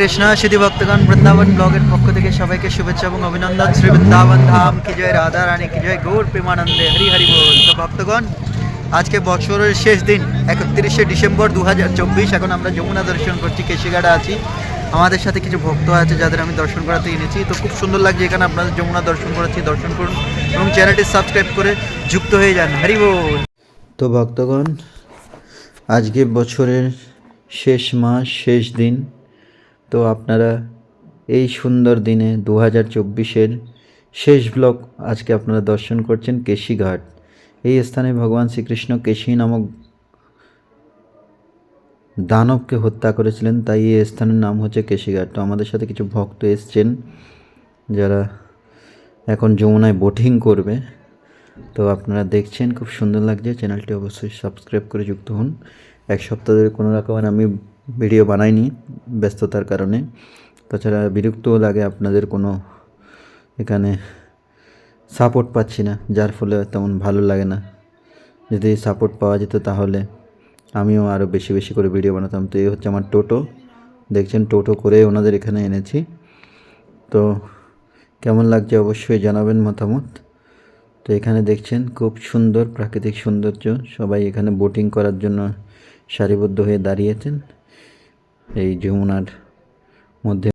কৃষ্ণ সুধী ভক্তগণ, বৃন্দাবন ব্লগের পক্ষ থেকে সবাইকে শুভেচ্ছা এবং অভিনন্দন। শ্রী বৃন্দাবন ধাম, কি জয় রাধা রানী, কি জয় গৌর প্রেমানন্দে, হরি হরি বল। তো ভক্তগণ, আজকে বছরের শেষ দিন, একত্রিশে ডিসেম্বর দু হাজার চব্বিশ। এখন আমরা যমুনা দর্শন করছি কেশিঘাটা আছি। আমাদের সাথে কিছু ভক্ত আছে যাদের আমি দর্শন করাতে এনেছি। তো খুব সুন্দর লাগছে এখানে আপনাদের যমুনা দর্শন করাচ্ছি, দর্শন করুন এবং চ্যানেলটি সাবস্ক্রাইব করে যুক্ত হয়ে যান। হরি বল। তো ভক্তগণ, আজকে বছরের শেষ মাস, শেষ দিন। তো আপনারা এই সুন্দর দিনে দু হাজার চব্বিশের শেষ ব্লক আজকে আপনারা দর্শন করছেন কেশিঘাট। এই স্থানে ভগবান শ্রীকৃষ্ণ কেশি নামক দানবকে হত্যা করেছিলেন, তাই এই স্থানের নাম হচ্ছে কেশিঘাট। তো আমাদের সাথে কিছু ভক্ত এসছেন যারা এখন যমুনায় বোটিং করবে। তো আপনারা দেখছেন, খুব সুন্দর লাগছে। চ্যানেলটি অবশ্যই সাবস্ক্রাইব করে যুক্ত হন। এক সপ্তাহ ধরে কোনো রকমের আমি ভিডিও বানাইনি ব্যস্ততার কারণে। তাছাড়া বিরক্তও লাগে আপনাদের কোনো এখানে সাপোর্ট পাচ্ছি না, যার ফলে তেমন ভালো লাগে না। যদি সাপোর্ট পাওয়া যেত তাহলে আমিও আরও বেশি বেশি করে ভিডিও বানাতাম। তো এই হচ্ছে আমার টোটো। দেখছেন টোটো করে ওনাদের এখানে এনেছি। তো কেমন লাগছে অবশ্যই জানাবেন মতামত। তো এখানে দেখছেন খুব সুন্দর প্রাকৃতিক সৌন্দর্য। সবাই এখানে বোটিং করার জন্য সারিবদ্ধ হয়ে দাঁড়িয়েছেন। এই যমুনার মধ্যে